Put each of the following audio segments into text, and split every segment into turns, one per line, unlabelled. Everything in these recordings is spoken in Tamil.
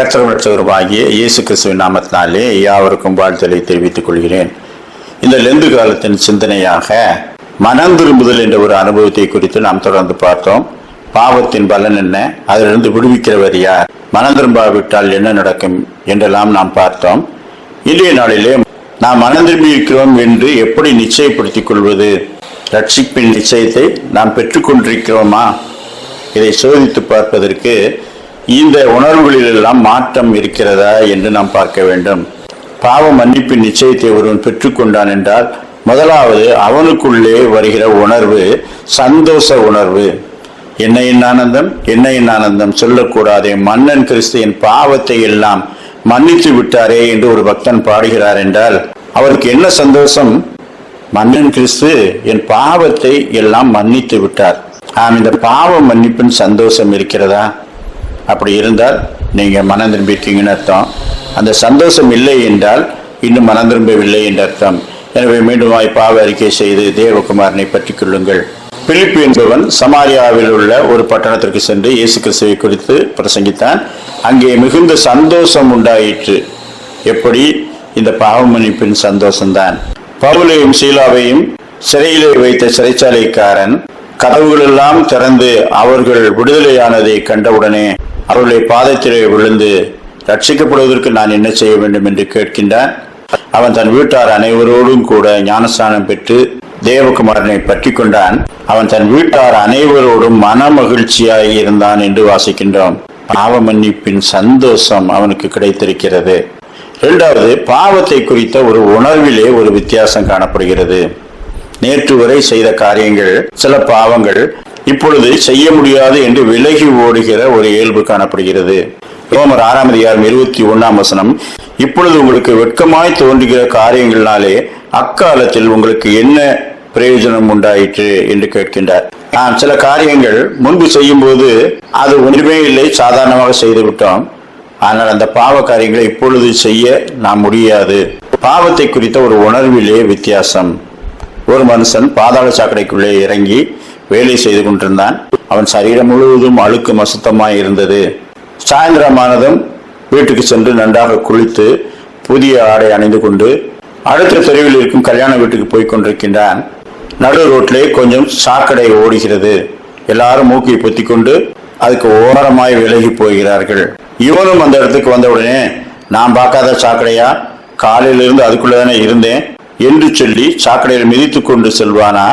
கற்றவற்றவருமாகிய இயேசு கிறிஸ்துவின் நாமத்தினாலே யாவருக்கும் வாழ்த்தலை தெரிவித்துக் கொள்கிறேன். இந்த லெந்து காலத்தின் சிந்தனையாக மனம் திரும்புதல் என்ற ஒரு அனுபவத்தை குறித்து நாம் தொடர்ந்து பார்த்தோம். பாவத்தின் பலன் என்ன? அதிலிருந்து விடுவிக்கிறவர் யார்? மனம் திரும்பாவிட்டால் என்ன நடக்கும் என்றெல்லாம் நாம் பார்த்தோம். இன்றைய நாளிலே நாம் மனம் திரும்பி இருக்கிறோம் என்று எப்படி நிச்சயப்படுத்திக் கொள்வது? ரட்சிப்பின் நிச்சயத்தை நாம் பெற்றுக்கொண்டிருக்கிறோமா இதை சோதித்து பார்ப்பதற்கு இந்த உணர்வுகளிலெல்லாம் மாற்றம் இருக்கிறதா என்று நாம் பார்க்க வேண்டும். பாவ மன்னிப்பின் நிச்சயத்தை ஒருவன் பெற்றுக்கொண்டான் என்றால் முதலாவது அவனுக்குள்ளே வருகிற உணர்வு சந்தோஷ உணர்வு. என்ன என் ஆனந்தம் என்ன என் ஆனந்தம் சொல்லக்கூடாதே. மன்னன் கிறிஸ்து என் பாவத்தை எல்லாம் மன்னித்து விட்டாரே என்று ஒரு பக்தன் பாடுகிறார் என்றால் அவருக்கு என்ன சந்தோஷம்? மன்னன் கிறிஸ்து என் பாவத்தை எல்லாம் மன்னித்து விட்டார். ஆம் இந்த பாவ மன்னிப்பின் சந்தோஷம் இருக்கிறதா? அப்படி இருந்தால் நீங்கள் மனம் திரும்பிட்டீங்கன்னு அர்த்தம். அந்த சந்தோஷம் இல்லை என்றால் இன்னும் மனம் திரும்பவில்லை என்று அர்த்தம். எனவே மீண்டும் பாவ அறிக்கை செய்து தேவகுமாரனை பற்றி கொள்ளுங்கள். பிலிப்பு என்பவன் சமாரியாவில் உள்ள ஒரு பட்டணத்திற்கு சென்று இயேசு கிறிஸ்துவை குறித்து பிரசங்கித்தான். அங்கே மிகுந்த சந்தோஷம் உண்டாயிற்று. எப்படி? இந்த பாவமன்னிப்பின் சந்தோஷம்தான். பவுலையும் சீலாவையும் சிறையிலே வைத்த சிறைச்சாலைக்காரன் கதவுகளெல்லாம் திறந்து அவர்கள் விடுதலையானதை கண்டவுடனே அவருடைய பாதத்திலே விழுந்து ரட்சிக்கப்படுவதற்கு நான் என்ன செய்ய வேண்டும் என்று கேட்கின்றான். அவன் தன் வீட்டார் அனைவரோடும் கூட ஞானஸ்தானம் பெற்று தேவகுமாரனை பற்றி கொண்டான். அவன் தன் வீட்டார் அனைவரோடும் மன மகிழ்ச்சியாய் இருந்தான் என்று வாசிக்கின்றோம். பாவ மன்னிப்பின் சந்தோஷம் அவனுக்கு கிடைத்திருக்கிறது. இரண்டாவது பாவத்தை குறித்த ஒரு உணர்விலே ஒரு வித்தியாசம் காணப்படுகிறது. நேற்று வரை செய்த காரியங்கள் சில பாவங்கள் இப்பொழுது செய்ய முடியாது என்று விலகி ஓடுகிற ஒரு இயல்பு காணப்படுகிறது. ரோமர் ஆறாம் அதிகாரம் இருபத்தி ஒன்னாம் வசனம் இப்பொழுது உங்களுக்கு வெட்கமாய் தோன்றுகிற காரியங்களினாலே அக்காலத்தில் உங்களுக்கு என்ன பிரயோஜனம் உண்டாயிற்று? என்று கேட்கின்றார். நாம் சில காரியங்கள் முன்பு செய்யும் போது அது ஒன்றுமே இல்லை சாதாரணமாக செய்து விட்டோம் ஆனால் அந்த பாவ காரியங்களை இப்பொழுது செய்ய நாம் முடியாது. பாவத்தை குறித்த ஒரு உணர்விலே வித்தியாசம். ஒரு மனுஷன் பாதாள சாக்கடைக்குள்ளே இறங்கி வேலை செய்து கொண்டிருந்தான். அவன் சரீரம் முழுவதும் அழுக்கு மசுத்தமாய் இருந்தது. சாயந்தரமானதும் வீட்டுக்கு சென்று நன்றாக குளித்து புதிய ஆடை அணிந்து கொண்டு அடுத்த தெருவில் இருக்கும் கல்யாண வீட்டுக்கு போய் கொண்டிருக்கின்றான். நடு ரோட்டிலே கொஞ்சம் சாக்கடை ஓடுகிறது. எல்லாரும் மூக்கை பொத்தி கொண்டு அதுக்கு ஓரமாய் விலகி போகிறார்கள். இவனும் அந்த இடத்துக்கு வந்தவுடனே நான் பார்க்காத சாக்கடையா? காலையிலிருந்து அதுக்குள்ளதானே இருந்தேன் என்று சொல்லி சாக்கடையில் மிதித்து கொண்டு செல்வானா?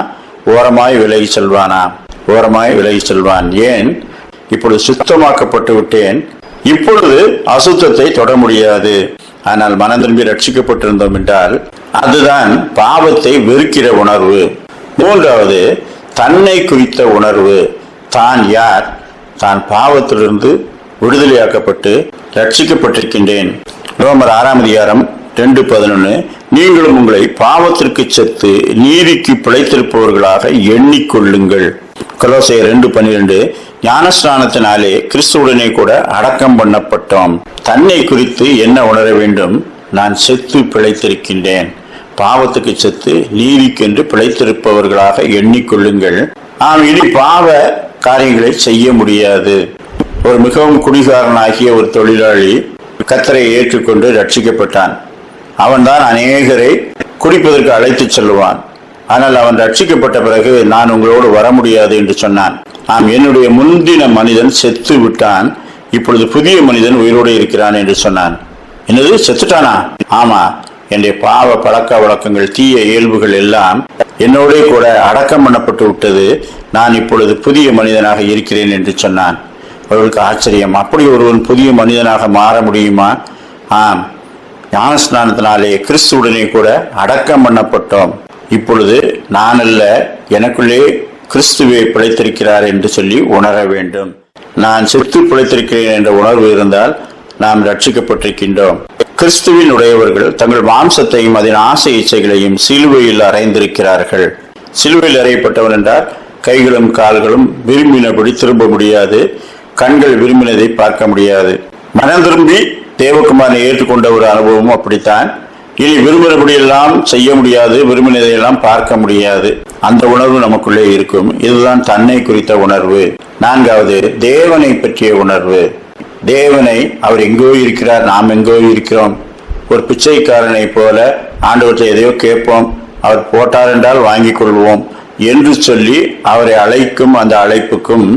ஓரமாய் விலகி செல்வானா? ஓரமாய் விலகி செல்வான். ஏன்? இப்பொழுது சுத்தமாக்கப்பட்டு விட்டேன். இப்பொழுது அசுத்தத்தை தொட முடியாது. ஆனால் மனம் திரும்பி ரட்சிக்கப்பட்டிருந்தோம் என்றால் அதுதான் பாவத்தை வெறுக்கிற உணர்வு. மூன்றாவது தன்னை குறித்த உணர்வு. தான் யார்? தான் பாவத்திலிருந்து விடுதலையாக்கப்பட்டு ரட்சிக்கப்பட்டிருக்கின்றேன். ரோமர் ஆறாம் அதிகாரம் ரெண்டு பதினொன்று நீங்களும் உங்களை பாவத்திற்கு செத்து நீதிக்கு பிழைத்திருப்பவர்களாக எண்ணிக்கொள்ளுங்கள். கலோசை ரெண்டு பன்னிரெண்டு ஞானஸ்நானத்தினாலே கிறிஸ்துவுடனே கூட அடக்கம் பண்ணப்பட்டோம். தன்னை குறித்து என்ன உணர வேண்டும்? நான் செத்து பிழைத்திருக்கின்றேன். பாவத்துக்கு செத்து நீதிக்கென்று பிழைத்திருப்பவர்களாக எண்ணிக்கொள்ளுங்கள். நாம் இனி பாவ காரியங்களை செய்ய முடியாது. ஒரு மிகவும் குடிகாரனாகிய ஒரு தொழிலாளி கத்தரை ஏற்றுக்கொண்டு ரட்சிக்கப்பட்டான். அவன்தான் அநேகரை குடிப்பதற்கு அழைத்துச் செல்லுவான். ஆனால் அவன் ரட்சிக்கப்பட்ட பிறகு நான் உங்களோடு வர முடியாது என்று சொன்னான். ஆம் என்னுடைய முந்தின மனிதன் செத்து விட்டான். இப்பொழுது புதிய மனிதன் உயிரோடு இருக்கிறான் என்று சொன்னான். என்னது செத்துட்டானா? ஆமா என்னுடைய பாவ பழக்க வழக்கங்கள் தீய இயல்புகள் எல்லாம் என்னோட கூட அடக்கம் பண்ணப்பட்டு விட்டது. நான் இப்பொழுது புதிய மனிதனாக இருக்கிறேன் என்று சொன்னான். அவர்களுக்கு ஆச்சரியம் அப்படி ஒருவன் புதிய மனிதனாக மாற முடியுமா? ஆம் ஞானஸ்நானத்தினாலே கிறிஸ்துவுடனே கூட அடக்கம் பண்ணப்பட்டோம். இப்பொழுது நான் அல்ல எனக்குள்ளே கிறிஸ்துவை பிழைத்திருக்கிறார் என்று சொல்லி உணர வேண்டும். நான் செத்து பிழைத்திருக்கிறேன் என்ற உணர்வு இருந்தால் நாம் ரட்சிக்கப்பட்டிருக்கின்றோம். கிறிஸ்துவின் உடையவர்கள் தங்கள் மாம்சத்தையும் அதன் ஆசை இச்சைகளையும் சிலுவையில் அறைந்திருக்கிறார்கள். சிலுவையில் அறையப்பட்டவன் என்றால் கைகளும் கால்களும் விரும்பினபடி திரும்ப முடியாது. கண்கள் விரும்பினதை பார்க்க முடியாது. மனம் திரும்பி தேவகுமாரனை ஏற்றுக்கொண்ட ஒரு அனுபவமும் அப்படித்தான். இனி விரும்பினபடியெல்லாம் செய்ய முடியாது விரும்பினதையெல்லாம் பார்க்க முடியாது. அந்த உணர்வு நமக்குள்ளே இருக்கும். இதுதான் தன்னை குறித்த உணர்வு. நான்காவது தேவனை பற்றிய உணர்வு. தேவனை அவர் எங்கோ இருக்கிறார் நாம் எங்கோ இருக்கிறோம். ஒரு பிச்சைக்காரனை போல ஆண்டவற்றை எதையோ கேட்போம். அவர் போட்டார் என்றால் வாங்கிக் கொள்வோம் என்று சொல்லி அவரை அழைக்கும் அந்த அழைப்புக்கும்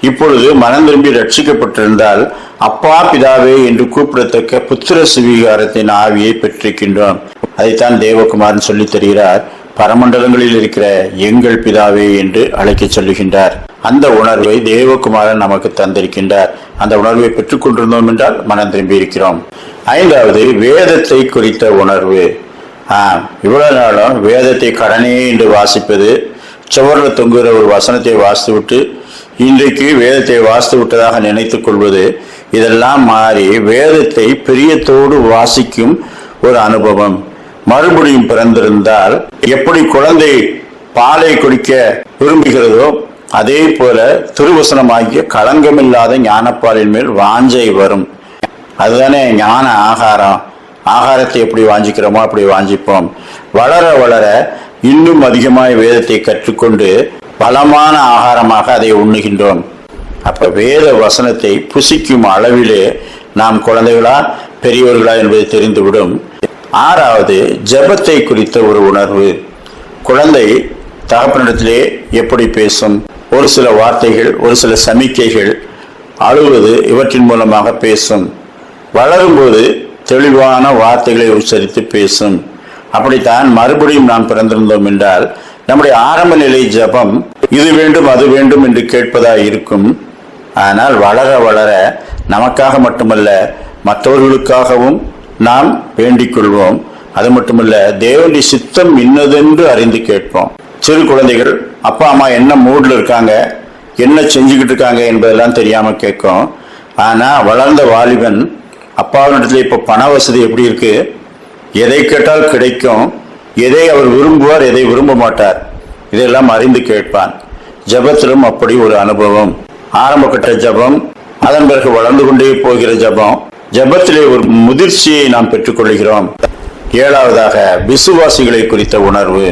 இப்பொழுது மனம் திரும்பி ரட்சிக்கப்பட்டிருந்தால் அப்பா பிதாவே என்று கூப்பிடத்தக்க புத்திர சுவீகாரத்தின் ஆவியை பெற்றிருக்கின்றோம். அதைத்தான் தேவகுமாரன் சொல்லி தருகிறார். பரமண்டலங்களில் இருக்கிற எங்கள் பிதாவே என்று அழைக்கச் சொல்லுகின்றார். அந்த உணர்வை தேவகுமாரன் நமக்கு தந்திருக்கின்றார். அந்த உணர்வை பெற்றுக்கொண்டிருந்தோம் என்றால் மனம் திரும்பி இருக்கிறோம். ஐந்தாவது வேதத்தை குறித்த உணர்வு. ஆஹ் இவ்வளவு நாளும் வேதத்தை கடனே என்று வாசிப்பது சுவரில் தொங்குகிற ஒரு வசனத்தை வாசித்து விட்டு இன்றைக்கு வேதத்தை வாசித்து விட்டதாக நினைத்துக் கொள்வது இதெல்லாம் மாறி வேதத்தை பிரியத்தோடு வாசிக்கும் ஒரு அனுபவம். மறுபடியும் பிறந்திருந்தால் எப்படி குழந்தை பாலை குடிக்க விரும்புகிறதோ அதே போல திருவசனமாகிய களங்கமில்லாத ஞானப்பாலின் மேல் வாஞ்சை வரும். அதுதானே ஞான ஆகாரம். ஆகாரத்தை எப்படி வாஞ்சிக்கிறோமோ அப்படி வாஞ்சிப்போம். வளர வளர இன்னும் அதிகமாய் வேதத்தை கற்றுக்கொண்டு பலமான ஆகாரமாக அதை உண்ணுகின்றோம். அப்ப வேத வசனத்தை புசிக்கும் அளவிலே நாம் குழந்தைகளா பெரியவர்களா என்பது தெரிந்துவிடும். ஆறாவது ஜெபத்தை குறித்த ஒரு உணர்வு. குழந்தை தகப்பனிடத்திலே எப்படி பேசும்? ஒரு சில வார்த்தைகள் ஒரு சில சமிக்கைகள் அழுவது இவற்றின் மூலமாக பேசும். வளரும்போது தெளிவான வார்த்தைகளை உச்சரித்து பேசும். அப்படித்தான் மறுபடியும் நாம் பிறந்திருந்தோம் என்றால் நம்முடைய ஆரம்ப நிலை ஜபம் இது வேண்டும் அது வேண்டும் என்று கேட்பதா இருக்கும். ஆனால் வளர வளர நமக்காக மட்டுமல்ல மற்றவர்களுக்காகவும் நாம் வேண்டிக் கொள்வோம். அது மட்டுமல்ல தேவனுடைய சித்தம் இன்னதென்று அறிந்து கேட்போம். சிறு குழந்தைகள் அப்பா அம்மா என்ன மூடில் இருக்காங்க என்ன செஞ்சுக்கிட்டு இருக்காங்க என்பதெல்லாம் தெரியாம கேட்கும். ஆனா வளர்ந்த வாலிபன் அப்பாவினிடத்துல இப்ப பண வசதி எப்படி இருக்கு? எதை கேட்டால் கிடைக்கும்? எதை அவர் விரும்புவார் எதை விரும்ப மாட்டார்? இதெல்லாம் அறிந்து கேட்பான். ஜபத்திலும் அப்படி ஒரு அனுபவம். ஆரம்ப கட்ட ஜபம் அதன் பிறகு வளர்ந்து கொண்டே போகிற ஜபம். ஜபத்திலே ஒரு முதிர்ச்சியை நாம் பெற்றுக்கொள்கிறோம். ஏழாவதாக விசுவாசிகளை குறித்த உணர்வு.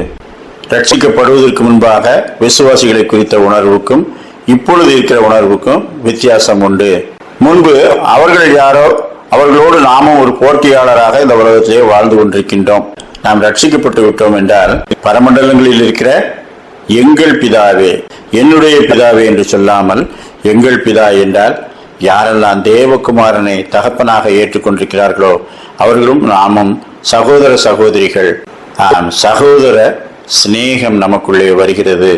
ரட்சிக்கப்படுவதற்கு முன்பாக விசுவாசிகளை குறித்த உணர்வுக்கும் இப்பொழுது இருக்கிற உணர்வுக்கும் வித்தியாசம் உண்டு. முன்பு அவர்கள் யாரோ அவர்களோடு நாமும் ஒரு போட்டியாளராக இந்த உலகத்திலே வாழ்ந்து கொண்டிருக்கின்றோம். நாம் ரட்சிக்கப்பட்டு விட்டோம் என்றால் பரமண்டலங்களில் இருக்கிற எங்கள் பிதாவே என்னுடைய பிதாவே என்று சொல்லாமல் எங்கள் பிதா என்றால் யாரெல்லாம் தேவகுமாரனை தகப்பனாக ஏற்றுக்கொண்டிருக்கிறார்களோ அவர்களும் நாமும் சகோதர சகோதரிகள். ஆம் சகோதர சிநேகம் நமக்குள்ளே வருகிறது.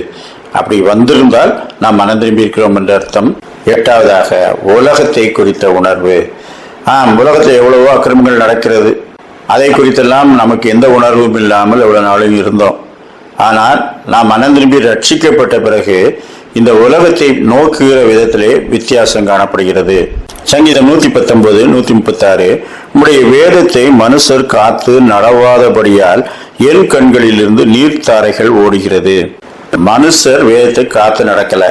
அப்படி வந்திருந்தால் நாம் மனம் இருக்கிறோம் என்ற அர்த்தம். எட்டாவதாக உலகத்தை குறித்த உணர்வு. ஆம் உலகத்தில் எவ்வளவோ அக்கிரமங்கள் நடக்கிறது. அதை குறித்தெல்லாம் நமக்கு எந்த உணர்வும் இல்லாமல் எவ்வளவு நாளும் இருந்தோம். ஆனால் நாம் மனம் திரும்பி ரட்சிக்கப்பட்ட பிறகு இந்த உலகத்தை நோக்குகிற விதத்திலே வித்தியாசம் காணப்படுகிறது. சங்கீதம் நூத்தி பத்தொன்பது நூத்தி முப்பத்தி ஆறு உம்முடைய வேதத்தை மனுஷர் காத்து நடவாதபடியால் என் கண்களிலிருந்து நீர்த்தாரைகள் ஓடுகிறது. மனுஷர் வேதத்தை காத்து நடக்கல.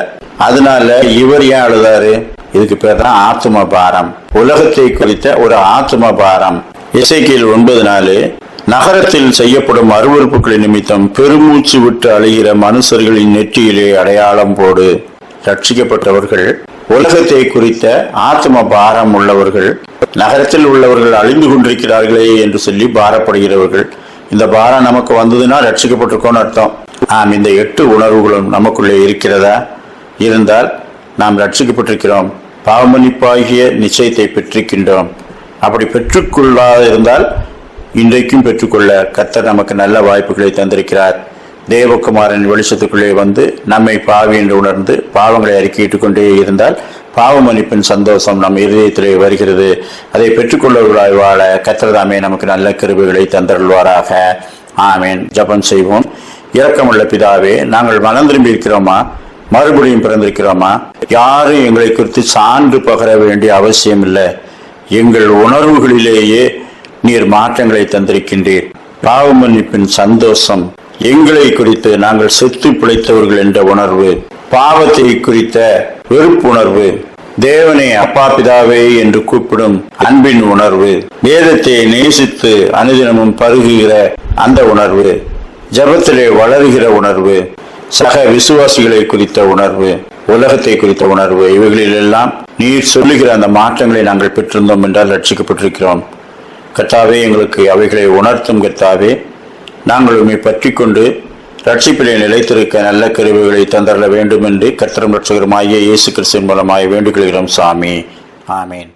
அதனால இவர் ஏன் அழுதாரு? இதுக்கு பேர் தான் ஆத்ம பாரம் உலகத்தை குறித்த ஒரு ஆத்ம பாரம் இசைக்கில் ஒன்பது நாலு நகரத்தில் செய்யப்படும் அருவறுப்புகளின் நிமித்தம் பெருமூச்சு விட்டு அழுகிற மனுஷர்களின் நெற்றியிலே அடையாளம் போடு. ரட்சிக்கப்பட்டவர்கள் உலகத்தை குறித்த ஆத்ம பாரம் உள்ளவர்கள் நகரத்தில் உள்ளவர்கள் அழிந்து கொண்டிருக்கிறார்களே என்று சொல்லி பாரப்படுகிறவர்கள். இந்த பாரம் நமக்கு வந்ததுன்னா ரட்சிக்கப்பட்டிருக்கோம்னு அர்த்தம். ஆம் இந்த எட்டு உணர்வுகளும் நமக்குள்ளே இருக்கிறதா? இருந்தால் நாம் ரட்சிக்கப்பட்டிருக்கிறோம். பாவமன்னிப்பாகிய நிச்சயத்தை பெற்றிருக்கின்றோம். அப்படி பெற்றுக்கொள்ளாத இருந்தால் இன்றைக்கும் பெற்றுக்கொள்ள கத்தர் நமக்கு நல்ல வாய்ப்புகளை தந்திருக்கிறார். தேவகுமாரன் வெளிச்சத்துக்குள்ளே வந்து நம்மை பாவி என்று உணர்ந்து பாவங்களை அறிக்கையிட்டுக் கொண்டே இருந்தால் பாவ மன்னிப்பின் சந்தோஷம் நம் இருதயத்திலே வருகிறது. அதை பெற்றுக்கொள்ளவர்களாய் வாழ கத்திரதாமே நமக்கு நல்ல கருவிகளை தந்தருள்வாராக. ஆமேன். ஜபம் செய்வோம். இரக்கமுள்ள பிதாவே நாங்கள் மனம் திரும்பி இருக்கிறோமா? மறுபடியும் பிறந்திருக்கிறோமா? யாரும் எங்களை குறித்து சான்று பகர வேண்டிய அவசியம் இல்லை. எங்கள் உணர்வுகளிலேயே நீர் மாற்றங்களை தந்திருக்கின்றீர். பாவ மன்னிப்பின் சந்தோஷம் எங்களை குறித்து நாங்கள் செத்து பிழைத்தவர்கள் என்ற உணர்வு பாவத்தை குறித்த வெறுப்புணர்வு தேவனை அப்பா பிதாவே என்று கூப்பிடும் அன்பின் உணர்வு வேதத்தை நேசித்து அனுதினமும் பருகுகிற அந்த உணர்வு ஜபத்திலே வளருகிற உணர்வு சக விசுவாசிகளை குறித்த உணர்வு உலகத்தை குறித்த உணர்வு இவைகளிலெல்லாம் நீர் சொல்லுகிற அந்த மாற்றங்களை நாங்கள் பெற்றிருந்தோம் என்றால் ரட்சிக்கப்பட்டிருக்கிறோம். கத்தாவே எங்களுக்கு அவைகளை உணர்த்தும் கத்தாவே நாங்கள் உண்மை பற்றி கொண்டு ரட்சிப்பிலே நிலைத்திருக்க நல்ல கருவிகளை தந்தரல வேண்டும் என்று கத்திரம் ரட்சகருமாகிய இயேசு கிறிஸ்தின் மூலமாய் வேண்டுகொள்கிறோம் சாமி. ஆமேன்.